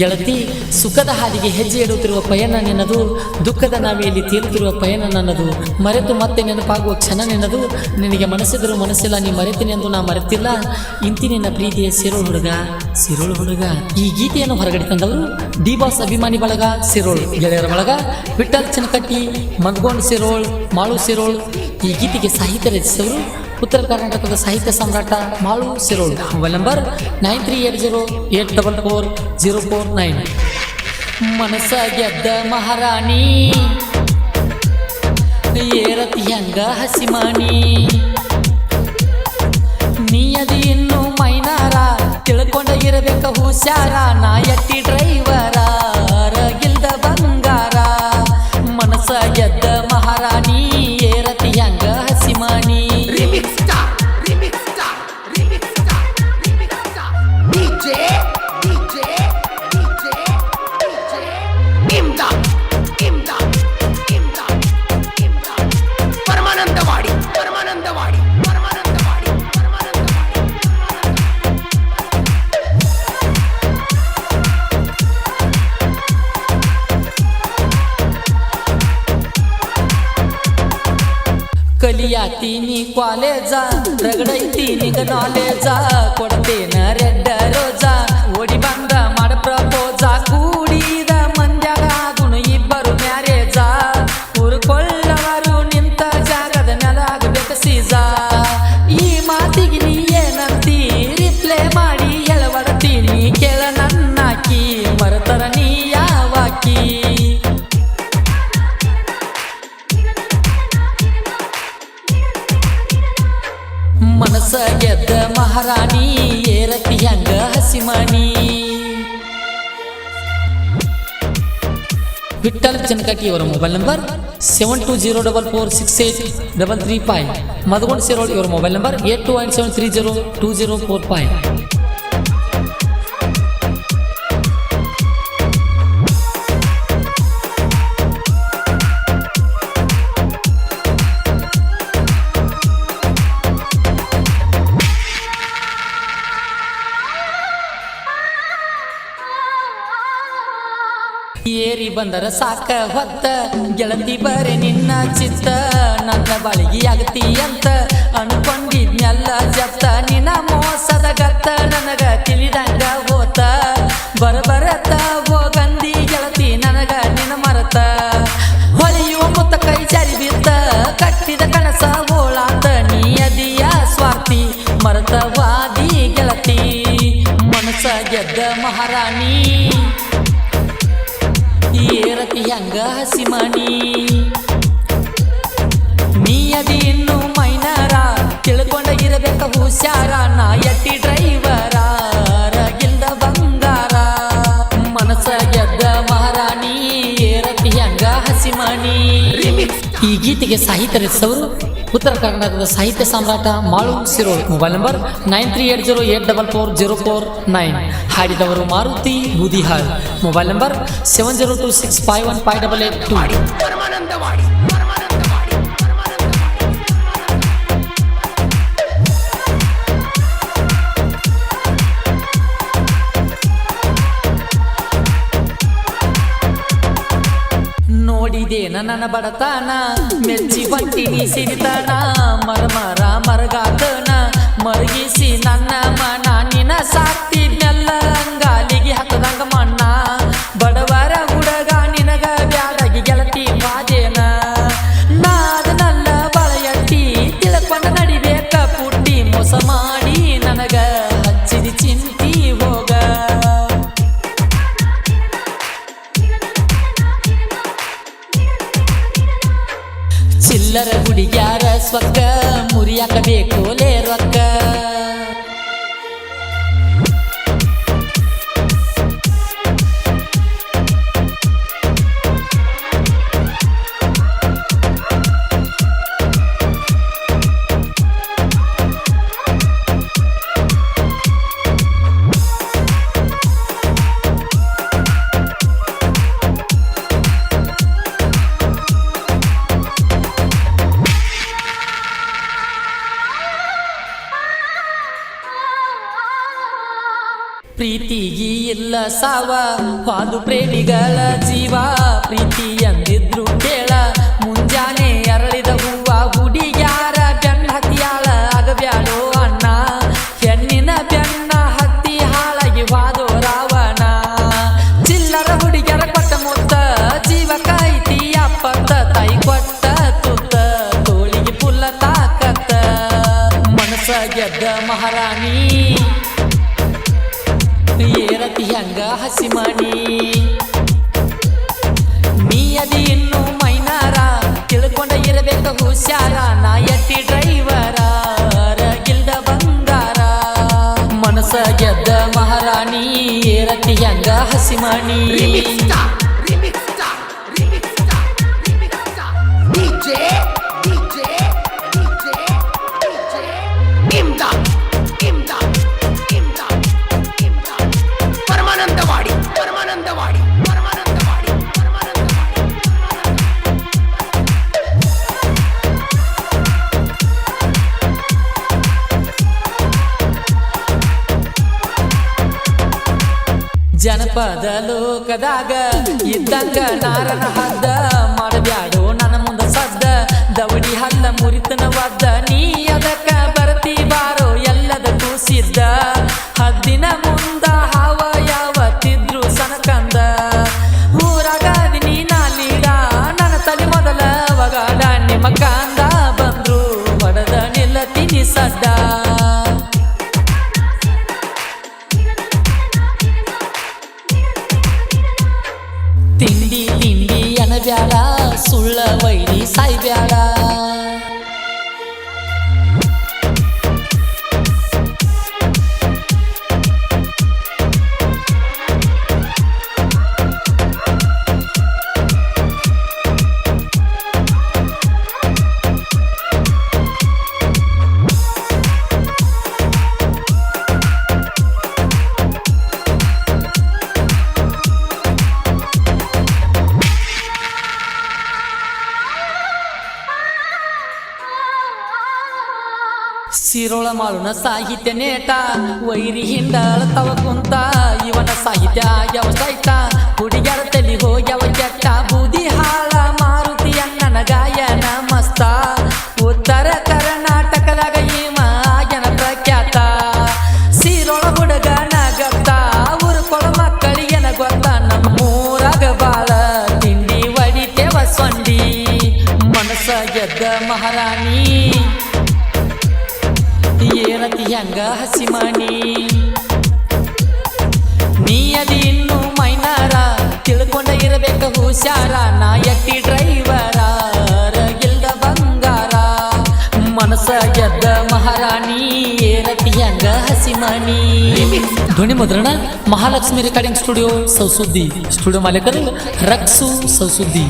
ಗೆಳತಿ, ಸುಖದ ಹಾದಿಗೆ ಹೆಜ್ಜೆ ಇಡುತ್ತಿರುವ ಪಯಣ ನಿನ್ನದು ದುಃಖದ ನಾವಿಯಲ್ಲಿ ತೇಲುತ್ತಿರುವ ಪಯಣ ನನ್ನದು. ಮರೆತು ಮತ್ತೆ ನೆನಪಾಗುವ ಕ್ಷಣ ನೆನದು. ನಿನಗೆ ಮನಸ್ಸಿದರೂ ಮನಸ್ಸಿಲ್ಲ, ನೀ ಮರೆತೀನಿ ಎಂದು ನಾ ಮರೆತಿಲ್ಲ. ಇಂತಿ ನಿನ್ನ ಪ್ರೀತಿಯ ಸಿರೋಳು ಹುಡುಗ ಸಿರೋಳು ಹುಡುಗ. ಈ ಗೀತೆಯನ್ನು ಹೊರಗಡೆ ತಂದವರು ಡಿ ಬಾಸ್ ಅಭಿಮಾನಿ ಬಳಗ, ಸಿರೋಳು ಗೆಳೆಯರ ಬಳಗ ವಿಠಲ್ ಚನಕಟ್ಟಿ ಮಗ್ಗೋಂಡ್ ಸಿರೋಳ್, ಮಾಳು ಸಿರೋಳ್. ಈ ಗೀತೆಗೆ ಸಾಹಿತ್ಯ ರಚಿಸಿದವರು ಉತ್ತರ ಕರ್ನಾಟಕದ ಸಾಹಿತ್ಯ ಸಮ್ರಾಟ Malu Sirol mobile number nine three eight zero eight double four zero four nine. ಮನಸ್ಸ ಗೆದ್ದ ಮಹಾರಾಣಿ. ಏರತಿ ಹಂಗ ಹಸಿಮಾನಿ ನೀಯದಿ ಇನ್ನು ಮೈನಾರ. ತಿಳ್ಕೊಂಡ ಇರಬೇಕ ಹುಷಾರ. ನಾಯಕಿ ಡ್ರೈವರ शिकलिया तिनी कॉलेजा रगडई तिनी नॉलेजा कोडते न रेड्ड रोजा ओडी ಮನಸ್ಸ ಗೆದ್ದ ಮಹಾರಾಣಿ ಏರತಿ ಹೆಂಗ ಹಸಿಮಾನಿ ವಿಠಲ್ ಚನಕಟಿ ಇವರ mobile number seven two zero double four six eight double three five Madhugond Sirod ಇವರ mobile number eight two one seven three zero two zero four five ಏರಿ ಬಂದರ ಸಾಕ ಹೊತ್ತ. ಗೆಳತಿ ಬರೆ ನಿನ್ನ ಚಿತ್ತ. ನನ್ನ ಬಳಿಗೆ ಆಗತಿ ಅಂತ ಅನ್ಕೊಂಡಿದ್ನೆಲ್ಲ ಜಪ್ತ. ನಿನ್ನ ಮೋಸದ ಗತ್ತ ನನಗ ತಿಳಿದಂಗ ಹೋತ. ಬರಬರತ ಹೋಗಂದಿ ಗೆಳತಿ, ನನಗ ನಿನ್ನ ಮರತ. ಹೊಳೆಯುವ ಮುತ್ತ ಕೈ ಜಾರಿ ಬಿತ್ತ ಕಟ್ಟಿದ ಕನಸ ಓಳಾತ ನೀಯದಿಯ ಸ್ವಾರ್ಥಿ, ಮರತವಾದಿ ಗೆಳತಿ. ಮನಸ ಗೆದ್ದ ಮಹಾರಾಣಿ. ಏರತಿ ಹಂಗ ಹಸಿಮಣಿ ನೀಯದಿ ಇನ್ನು ಮೈನಾರ, ತಿಳ್ಕೊಂಡ ಇರಬೇಕ ಹುಷಾರ. ನಾ ಎಟ್ಟಿ ಡ್ರೈವರ, ರಗಿಲ್ದ ಬಂಗಾರ. ಮನಸ್ಸ ಗೆದ್ದ ಮಹಾರಾಣಿ, ಏರತಿ ಹಂಗ ಹಸಿಮಣಿ ಈ ಗೀತೆಗೆ ಸಾಹಿತ್ಯ ರಚಿಸಿದವರು ಉತ್ತರ ಕರ್ನಾಟಕದ ಸಾಹಿತ್ಯ ಸಾಮ್ರಾಟ Malu Siro mobile number nine three eight zero eight double four zero four nine ಹಾಡಿದವರು Maruti Budihal mobile number seven zero two six five one five double eight two ನೋಡಿದೆ ನನ್ನ ಬಡತನ? ಮೆಚ್ಚಿ ಬಂಟಿನಿ ಸಿರಿತನ ಮರಮರ ಮರಗಾತನ? ಮರಗಿಸಿ ನನ್ನ ಮನ ನಿನ ಹುಡುಗ್ಯಾರ ಸ್ವಕ್ಕ ಮುರಿಯಾಕ ಬೇಕೋಲೆ ರೊಕ್ಕ ಸಾವ ಹಾದು ಪ್ರೇಮಿಗಳ ಜೀವ, ಪ್ರೀತಿ ಎಂದಿದ್ರು ಕೇಳ. ಮುಂಜಾನೆ ಅರಳಿದ ಹೂವ ಹುಡುಗ್ಯಾರ ಬೆನ್ನ ಹತ್ತಿಯಾಳ? ಆಗಬ್ಯಾಡೋ ಅಣ್ಣ, ಹೆಣ್ಣಿನ ಬೆನ್ನ ಹತ್ತಿ ಹಾಳಾಗಿ ವಾದೋ ರಾವಣ. ಚಿಲ್ಲರ ಹುಡುಗಿಯರ ಕೊಟ್ಟ ಮುತ್ತ, ಜೀವ ಕಾಯ್ತಿ ಅಪ್ಪತ್ತ, ತಾಯಿ ಕೊಟ್ಟ ತುತ್ತ, ತೋಳಿಗೆ ಪುಲ್ಲ ತಾಕತ್ತ. ಮನಸ ಗೆದ್ದ ಮಹಾರಾಣಿ. ಏರತಿ ಹಂಗ ಹಸಿಮಣಿ ನೀ ಅದಿ ಇನ್ನು ಮೈನಾರ, ತಿಳ್ಕೊಂಡ ಇರಬೇಕ ಹುಷಾರ, ನಾ ಎತ್ತಿ ಡ್ರೈವರ ಗಿಲ್ದ ಬಂಗಾರ. ಮನಸ ಗೆದ್ದ ಮಹಾರಾಣಿ ಏರತಿ ಹಂಗ ಹಸಿಮಣಿ Remix ಜನಪದ ಲೋಕದಾಗ ಇದ್ದಂಗ ನಾರನ ಹದ್ದ ಮಾಡಬ್ಯಾಡೋ ನನ್ನ ಮುಂದ ಸದ್ದ. ದವಡಿ ಹಲ್ಲ ಮುರಿತನ ವದ್ದ ನೀ ಅದಕ್ಕ ಬರ್ತಿ ಬಾರೋ ಎಲ್ಲದ ಕೂಸಿದ್ದ ಹದ್ದಿನ ಮುಂದ ಹಾವ ಯಾವತ್ತಿದ್ರು ಸನಕಂದ. ಊರಾಗ ನೀ ಲೀಡ ನನ್ನ ತಲೆ ಮೊದಲ ವಗಾಡ ನಿಮ್ಮ ಸಿರೋಳ ಮಾಳುನ ಸಾಹಿತ್ಯ ನೇಟ ವೈರಿ ಹಿಂಡ ತವ ಕುಂತ, ಇವನ ಸಾಹಿತ್ಯ ಯಾವ ಸೈತ ಹುಡುಗ್ಯಾರ ತಲಿ ಹೋಗ್ಯವ ಕೆಟ್ಟ ಬೂದಿ ಹಾಳ ಮಾರುತಿ ಅಣ್ಣನ ಗಾಯನ ಮಸ್ತ. ಉತ್ತರ ಕರ್ನಾಟಕದಾಗ ಈಮ ಆಗನ ಪ್ರಖ್ಯಾತ. ಸಿರೋಳ ಹುಡುಗನ ಅವರು ಕೊಳ ಮಕ್ಕಳಿಗೆನ ಗೊತ್ತ ನಮ್ಮೂರಾಗ ಬಾಳ ತಿಂಡಿ ಒಡಿತೇವ ಸೊಂಡಿ ಮನಸ ಗೆದ್ದ ಮಹಾರಾಣಿ ಏರತಿ ಹೆಂಗ ಹಸಿಮಣಿ ನೀ ಅದಿ ಇನ್ನು ಮೈನಾರ, ತಿಳ್ಕೊಂಡ ಇರಬೇಕು ಹುಷಾರ. ನಾ ಎಟ್ಟಿ ಡ್ರೈವರ ಗಿಲ್ದ ಬಂಗಾರ. ಮನಸ ಗೆದ್ದ ಮಹಾರಾಣಿ ಏನತಿ ಹೆಂಗ ಹಸಿಮಣಿ ಧ್ವನಿ ಮುದ್ರಣ, ಮಹಾಲಕ್ಷ್ಮಿ ರೆಕಾರ್ಡಿಂಗ್ ಸ್ಟುಡಿಯೋ ಸೌಸುದ್ದಿ. ಸ್ಟುಡಿಯೋ ಮಾಲೀಕರು, ರಕ್ಸು ಸೌಸುದ್ದಿ.